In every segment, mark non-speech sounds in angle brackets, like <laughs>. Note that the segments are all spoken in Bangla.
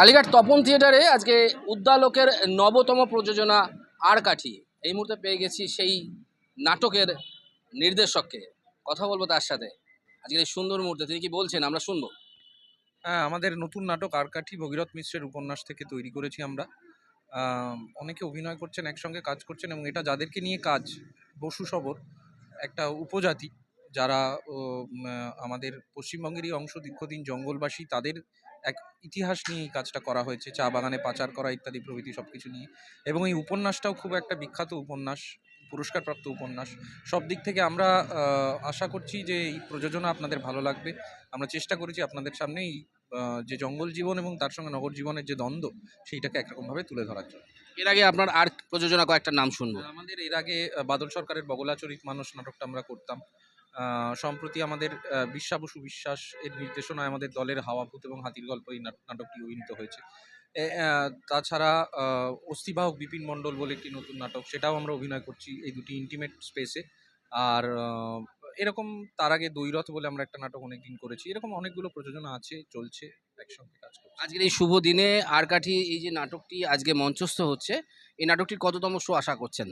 কালীঘাট তপন থিয়েটারে আজকে উদ্যালোকের নবতম প্রযোজনা আর কাঠি। এই মুহূর্তে পেয়ে গেছি সেই নাটকের নির্দেশককে। কথা বলব তার সাথে। আজকের এই সুন্দর মুহূর্তে তিনি কি বলছেন? আমরা শুনব। হ্যাঁ আমাদের নতুন নাটক আরকাঠি ভগীরথ মিশ্রের উপন্যাস থেকে তৈরি করেছি আমরা। অনেকে অভিনয় করছেন, একসঙ্গে কাজ করছেন এবং এটা যাদেরকে নিয়ে কাজ, বসু সবর, একটা উপজাতি, যারা আমাদের পশ্চিমবঙ্গেরই অংশ, দীর্ঘদিন জঙ্গলবাসী, তাদের এক ইতিহাস নিয়ে এই কাজটা করা হয়েছে চা বাগানে পাচার করা ইত্যাদি প্রভৃতি সব কিছু নিয়ে। এবং এই উপন্যাসটাও খুব একটা বিখ্যাত উপন্যাস পুরস্কারপ্রাপ্ত উপন্যাস। সব দিক থেকে আমরা আশা করছি যে এই প্রযোজনা আপনাদের ভালো লাগবে। আমরা চেষ্টা করেছি আপনাদের সামনে এই যে জঙ্গল জীবন এবং তার সঙ্গে নগর জীবনের যে দ্বন্দ্ব সেইটাকে একরকমভাবে তুলে ধরার জন্য। এর আগে আপনার আর প্রযোজনা কয়েকটা নাম শুনব। আমাদের এর আগে বাদল সরকারের বগলাচরিত মানুষ নাটকটা আমরা করতাম। সম্প্রতি আমাদের আহ, বিশ্বা বসু বিশ্বাস এর নির্দেশনায় আমাদের দলের হাওয়াভূত এবং হাতির গল্প এই নাট- নাটকটি অভিনীত হয়েছে। তাছাড়া অস্থিবাহক বিপিন মণ্ডল বলে একটি নতুন নাটক সেটাও আমরা অভিনয় করছি এই দুটি ইন্টিমেট স্পেসে আর এরকম তার আগে দৈরথ বলে আমরা একটা নাটক অনেকদিন করেছি। এরকম অনেকগুলো প্রযোজনা আছে চলছে একসঙ্গে কাজ করছি। আজকের এই শুভ দিনে আর কাঠি এই যে নাটকটি আজকে মঞ্চস্থ হচ্ছে এই নাটকটির কততম শো আশা করছেন?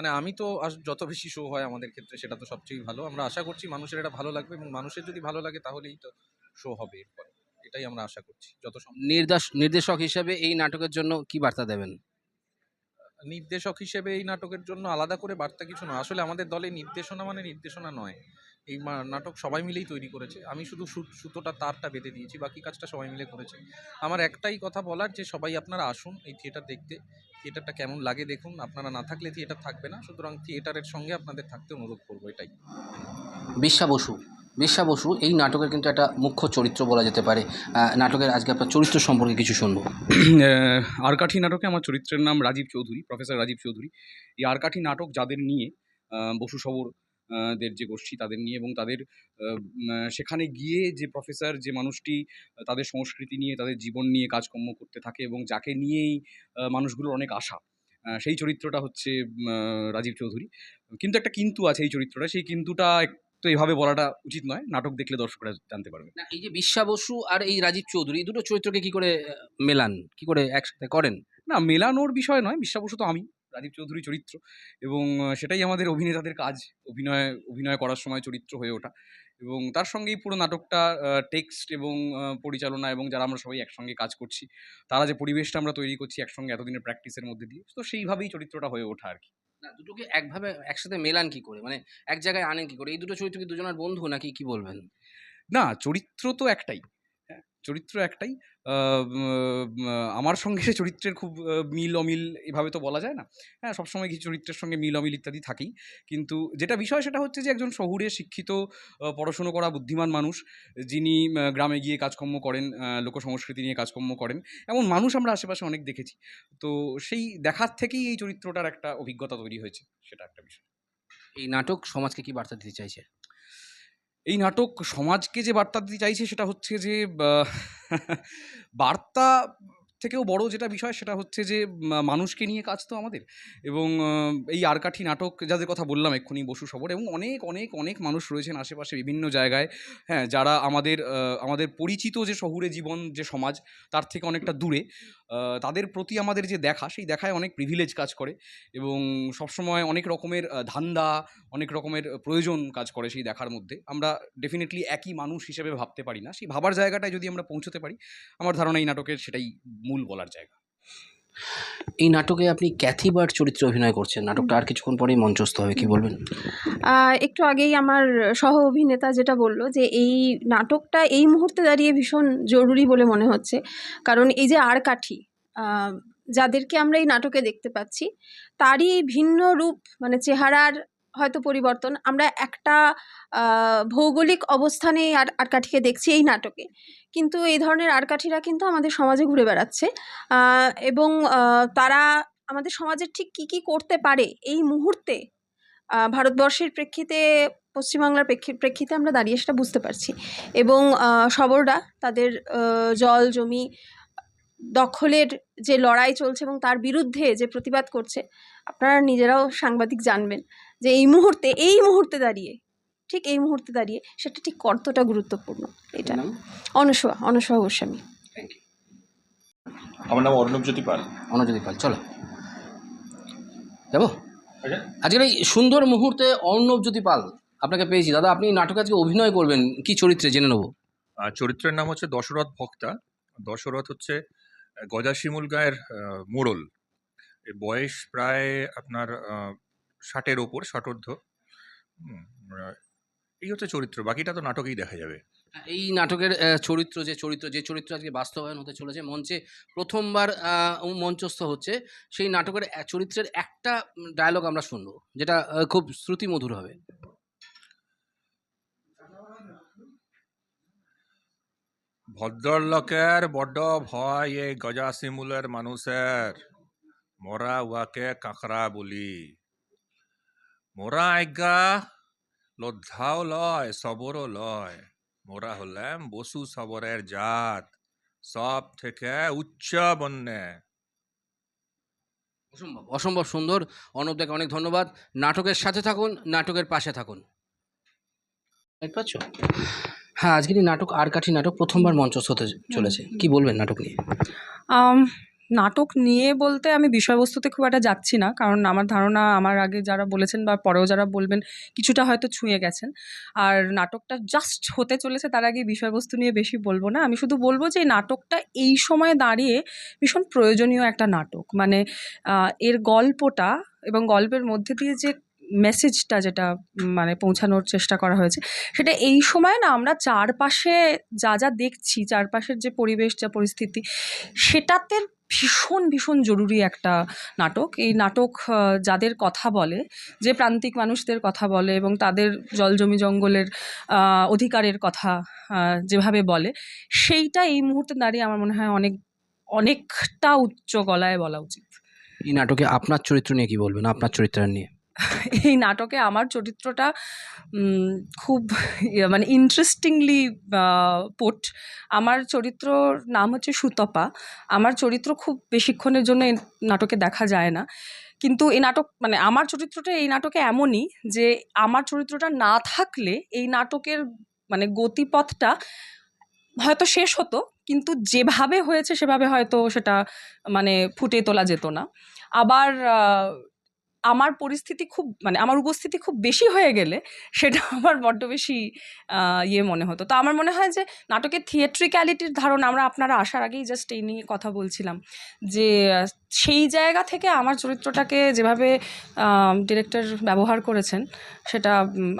মানে আমি তো যত বেশি শো হয় আমাদের ক্ষেত্রে সেটা তো সবচেয়ে ভালো। আমরা আশা করছি মানুষের এটা ভালো লাগবে এবং মানুষের যদি ভালো লাগে তাহলেই তো শো হবে এরপরে। এটাই আমরা আশা করছি। যত নির্দেশ নির্দেশক হিসেবে এই নাটকের জন্য কি বার্তা দেবেন? নির্দেশক হিসেবে এই নাটকের জন্য আলাদা করে বার্তা কিছু নয় আসলে আমাদের দলে নির্দেশনা মানে নির্দেশনা নয়। এই মা- নাটক সবাই মিলেই তৈরি করেছে। আমি শুধু সু- সুতোটা তারটা বেঁধে দিয়েছি বাকি কাজটা সবাই মিলে করেছে। আমার একটাই কথা বলার যে সবাই আপনারা আসুন এই থিয়েটার দেখতে। থিয়েটারটা কেমন লাগে দেখুন আপনারা না থাকলে থিয়েটার থাকবে না। সুতরাং থিয়েটারের সঙ্গে আপনাদের থাকতে অনুরোধ করব এটাই। বিশ্বা বসু বিশ্বা বসু এই নাটকের কিন্তু একটা মুখ্য চরিত্র বলা যেতে পারে। নাটকের আজকে আপনার চরিত্র সম্পর্কে কিছু শুনব। <clears throat> আরকাঠি নাটকে আমার চরিত্রের নাম রাজীব চৌধুরী প্রফেসর রাজীব চৌধুরী। এই আরকাঠি নাটক যাদের নিয়ে বসু সবর দের যে গোষ্ঠী তাদের নিয়ে এবং তাদের সেখানে গিয়ে যে প্রফেসর যে মানুষটি তাদের সংস্কৃতি নিয়ে তাদের জীবন নিয়ে কাজকর্ম করতে থাকে এবং যাকে নিয়েই মানুষগুলোর অনেক আশা। সেই চরিত্রটা হচ্ছে রাজীব চৌধুরী। কিন্তু একটা কিন্তু আছে এই চরিত্রটা সেই কিন্তুটা একটু এভাবে বলাটা উচিত নয় নাটক দেখলে দর্শকরা জানতে পারবে। না এই যে বিশ্বা বসু আর এই রাজীব চৌধুরী এই দুটো চরিত্রকে কি করে মেলান? কি করে একসাথে করেন? না মেলানোর বিষয় নয় বিশ্বাবসত আমি। রাজীব চৌধুরী চরিত্র এবং সেটাই আমাদের অভিনেতাদের কাজ অভিনয় অভিনয় করার সময় চরিত্র হয়ে ওঠা। এবং তার সঙ্গেই পুরো নাটকটা টেক্সট এবং পরিচালনা এবং যারা আমরা সবাই একসঙ্গে কাজ করছি তারা যে পরিবেশটা আমরা তৈরি করছি একসঙ্গে এতদিনের প্র্যাকটিসের মধ্যে দিয়ে তো সেইভাবেই চরিত্রটা হয়ে ওঠা আর কি। না দুটোকে একভাবে একসাথে মেলান কি করে? মানে এক জায়গায় আনেন কি করে? এই দুটো চরিত্র কি দুজনের বন্ধু নাকি কি বলবেন? না চরিত্র তো একটাই হ্যাঁ চরিত্র একটাই। আমার সঙ্গে সে <laughs> চরিত্রের খুব মিল অমিল এভাবে তো বলা যায় না। হ্যাঁ সবসময় কিছু চরিত্রের সঙ্গে মিল অমিল ইত্যাদি থাকেই কিন্তু যেটা বিষয় সেটা হচ্ছে যে একজন শহুরে শিক্ষিত পড়াশুনো করা বুদ্ধিমান মানুষ যিনি গ্রামে গিয়ে কাজকর্ম করেন আহ, লোকসংস্কৃতি নিয়ে কাজকর্ম করেন এমন মানুষ আমরা আশেপাশে অনেক দেখেছি। তো সেই দেখার থেকেই এই চরিত্রটার একটা অভিজ্ঞতা তৈরি হয়েছে সেটা একটা বিষয়। এই নাটক সমাজকে কি বার্তা দিতে চাইছে? এই নাটক সমাজকে যে বার্তা দিতে চাইছে সেটা হচ্ছে যে বার্তা থেকেও বড় যেটা বিষয় সেটা হচ্ছে যে মানুষকে নিয়ে কাজ তো আমাদের। এবং এই আরকাঠি নাটক যাদের কথা বললাম এক্ষুনি বসু সবর এবং অনেক অনেক অনেক মানুষ রয়েছেন আশেপাশে বিভিন্ন জায়গায় হ্যাঁ যারা আমাদের আমাদের পরিচিত যে শহুরে জীবন যে সমাজ, তার থেকে অনেকটা দূরে। তাদের প্রতি আমাদের যে দেখা, সেই দেখায় অনেক প্রিভিলেজ কাজ করে এবং সবসময় অনেক রকমের ধান্দা, অনেক রকমের প্রয়োজন কাজ করে সেই দেখার মধ্যে। আমরা ডেফিনেটলি একই মানুষ হিসেবে ভাবতে পারি না। সেই ভাবার জায়গাটায় যদি আমরা পৌঁছতে পারি, আমার ধারণা এই নাটকের সেটাই মূল বলার জায়গা। এই নাটকে আপনি ক্যাথি বার্ড চরিত্রে অভিনয় করছেন। নাটকটা আর কিছুক্ষণ পরেই মঞ্চস্থ হবে, কি বলবেন? একটু আগেই আমার সহ অভিনেতা যেটা বলল যে, এই নাটকটা এই মুহূর্তে দাঁড়িয়ে ভীষণ জরুরি বলে মনে হচ্ছে। কারণ এই যে আর কাঠি যাদেরকে আমরা এই নাটকে দেখতে পাচ্ছি, তারই ভিন্ন রূপ মানে চেহারার হয়তো পরিবর্তন। আমরা একটা ভৌগোলিক অবস্থানে আর আরকাঠিকে দেখছি এই নাটকে। কিন্তু এই ধরনের আরকাঠিরা কিন্তু আমাদের সমাজে ঘুরে বেড়াচ্ছে। এবং তারা আমাদের সমাজের ঠিক কী কী করতে পারে এই মুহূর্তে ভারতবর্ষের প্রেক্ষিতে পশ্চিমবাংলার প্রেক্ষি প্রেক্ষিতে আমরা দাঁড়িয়ে সেটা বুঝতে পারছি। এবং আহ, সবররা তাদের জল জমি দখলের যে লড়াই চলছে এবং তার বিরুদ্ধে যে প্রতিবাদ করছে আপনারা নিজেরাও সাংবাদিক জানবেন যে এই মুহূর্তে এই মুহূর্তে দাঁড়িয়ে ঠিক এই মুহূর্তে দাঁড়িয়ে সেটা ঠিক কতটা গুরুত্বপূর্ণ এটা। নাম? অনসোয়া অনসোয়া গোস্বামী। থ্যাংক ইউ আমার নাম অর্ণব জ্যোতি পাল। অনজ্যোতি পাল চলো। যাব? আজকের এই সুন্দর মুহূর্তে অর্ণব জ্যোতি পাল আপনাকে পেয়েছি। দাদা আপনি নাটকে আজকে অভিনয় করবেন কি চরিত্রে জেনে নেব? চরিত্রের নাম হচ্ছে দশরথ ভক্তা। দশরথ হচ্ছে আহ, গজাশিমুল গায়ের মোড়ল। বয়স প্রায় আপনার ষাটের ওপর ষাটোর্ধ। এই হচ্ছে চরিত্র বাকিটা তো নাটকেই দেখা যাবে। এই নাটকের চরিত্র যে চরিত্র যে চরিত্র আজকে বাস্তবায়ন হতে চলেছে মঞ্চে প্রথমবার মঞ্চস্থ হচ্ছে সেই নাটকের চরিত্রের একটা ডায়লগ আমরা শুনব যেটা খুব শ্রুতিমধুর হবে। ভদ্রলোকের বড্ড ভয় এই গজাশিমুলের মানুষের। মোরা উহাকে কাঁকড়া বলি। মোরা আজ্ঞা লজ্জাও লয় সবরও লয়। মোরা হলাম বসু সবরের জাত সব থেকে উচ্চ বন্যে। অসম্ভব অসম্ভব সুন্দর। অর্ণবদাকে অনেক ধন্যবাদ। নাটকের সাথে থাকুন নাটকের পাশে থাকুন। দেখতে পাচ্ছ? হ্যাঁ আজকের এই নাটক আর কাঠি নাটক প্রথমবার মঞ্চস্থ হতে চলেছে। কি বলবেন নাটক নিয়ে? নাটক নিয়ে বলতে আমি বিষয়বস্তুতে খুব একটা যাচ্ছি না কারণ আমার ধারণা আমার আগে যারা বলেছেন বা পরেও যারা বলবেন কিছুটা হয়তো ছুঁয়ে গেছেন। আর নাটকটা জাস্ট হতে চলেছে তার আগে বিষয়বস্তু নিয়ে বেশি বলব না। আমি শুধু বলব যে নাটকটা এই সময়ে দাঁড়িয়ে ভীষণ প্রয়োজনীয় একটা নাটক। মানে এর গল্পটা এবং গল্পের মধ্যে দিয়ে যে মেসেজটা যেটা মানে পৌঁছানোর চেষ্টা করা হয়েছে, সেটা এই সময় না আমরা চারপাশে যা যা দেখছি, চারপাশের যে পরিবেশ, যা পরিস্থিতি, সেটাতে ভীষণ ভীষণ জরুরি একটা নাটক। এই নাটক যাদের কথা বলে, যে প্রান্তিক মানুষদের কথা বলে এবং তাদের জল জমি জঙ্গলের অধিকারের কথা যেভাবে বলে, সেইটা এই মুহূর্তে দাঁড়িয়ে আমার মনে হয় অনেক, অনেকটা উচ্চ গলায় বলা উচিত। এই নাটকে আপনার চরিত্র নিয়ে কি বলবেন? আপনার চরিত্র নিয়ে। এই নাটকে আমার চরিত্রটা খুব ইয়ে মানে ইন্টারেস্টিংলি পোট আমার চরিত্রর নাম হচ্ছে সুতপা। আমার চরিত্র খুব বেশিক্ষণের জন্য এই নাটকে দেখা যায় না। কিন্তু এই নাটক মানে আমার চরিত্রটা এই নাটকে এমনই যে, আমার চরিত্রটা না থাকলে এই নাটকের মানে গতিপথটা হয়তো শেষ হতো, কিন্তু যেভাবে হয়েছে সেভাবে হয়তো সেটা মানে ফুটে তোলা যেত না। আবার আমার পরিস্থিতি খুব মানে আমার উপস্থিতি খুব বেশি হয়ে গেলে সেটা <laughs> আমার বড্ড বেশি ইয়ে মনে হতো। তো আমার মনে হয় যে নাটকের থিয়েট্রিক্যালিটির ধারণা আমরা আপনারা আসার আগেই জাস্ট এই নিয়ে কথা বলছিলাম যে, সেই জায়গা থেকে আমার চরিত্রটাকে যেভাবে ডিরেক্টর ব্যবহার করেছেন সেটা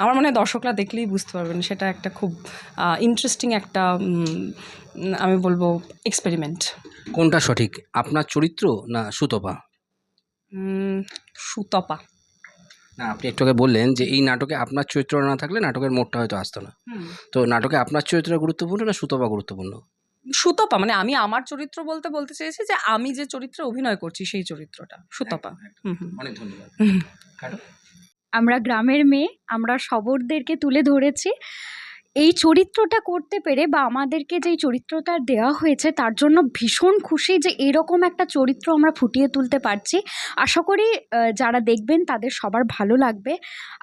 আমার মনে হয় দর্শকরা দেখলেই বুঝতে পারবেন সেটা একটা খুব ইন্টারেস্টিং একটা আমি বলব এক্সপেরিমেন্ট কোনটা সঠিক? আপনার চরিত্র না সুতপা? সুতপা। না আপনি একটু আগে বললেন যে এই নাটকে আপনার চরিত্র না থাকলে নাটকের মোটটা হয়তো আসতো না। তো নাটকে আপনার চরিত্র গুরুত্বপূর্ণ না সুতপা গুরুত্বপূর্ণ? সুতপা মানে আমি আমার চরিত্র বলতে বলতে চেয়েছি যে আমি যে চরিত্রে অভিনয় করছি সেই চরিত্রটা সুতপা। অনেক ধন্যবাদ। আমরা গ্রামের মেয়ে আমরা শবরদেরকে তুলে ধরেছি। এই চরিত্রটা করতে পেরে বা আমাদেরকে যেই চরিত্রটা দেওয়া হয়েছে তার জন্য ভীষণ খুশি যে এরকম একটা চরিত্র আমরা ফুটিয়ে তুলতে পারছি। আশা করি যারা দেখবেন তাদের সবার ভালো লাগবে।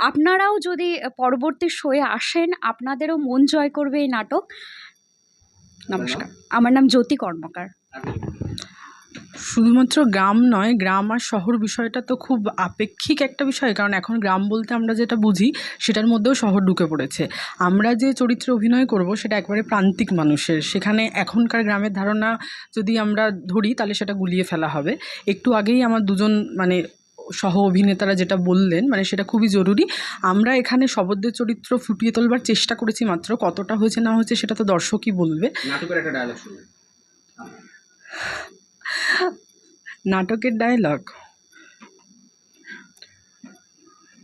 আপনারাও যদি পরবর্তী শোয়ে আসেন আপনাদেরও মন জয় করবে এই নাটক। নমস্কার। আমার নাম জ্যোতি কর্মকার। শুধুমাত্র গ্রাম নয়, গ্রাম আর শহর বিষয়টা তো খুব আপেক্ষিক একটা বিষয়। কারণ এখন গ্রাম বলতে আমরা যেটা বুঝি, সেটার মধ্যেও শহর ঢুকে পড়েছে। আমরা যে চরিত্রে অভিনয় করব, সেটা একবারে প্রান্তিক মানুষের। সেখানে এখনকার গ্রামের ধারণা যদি আমরা ধরি, তাহলে সেটা গুলিয়ে ফেলা হবে। একটু আগেই আমার দুজন মানে সহ অভিনেতারা যেটা বললেন মানে সেটা খুবই জরুরি। আমরা এখানে শবদের চরিত্র ফুটিয়ে তোলবার চেষ্টা করেছি মাত্র। কতটা হয়েছে না হয়েছে, সেটা তো দর্শকই বলবে। নাটকের ডায়লগ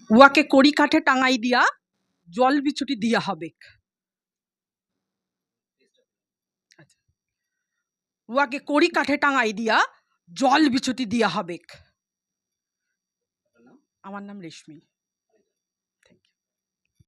উয়াকে কড়ি কাঠে টাঙাই দিয়া জল বিচুটি দিয়া হবে। আচ্ছা। উয়াকে কড়ি কাঠে টাঙাই দিয়া জল বিচুটি দিয়া হবে। আমার নাম রেশমি।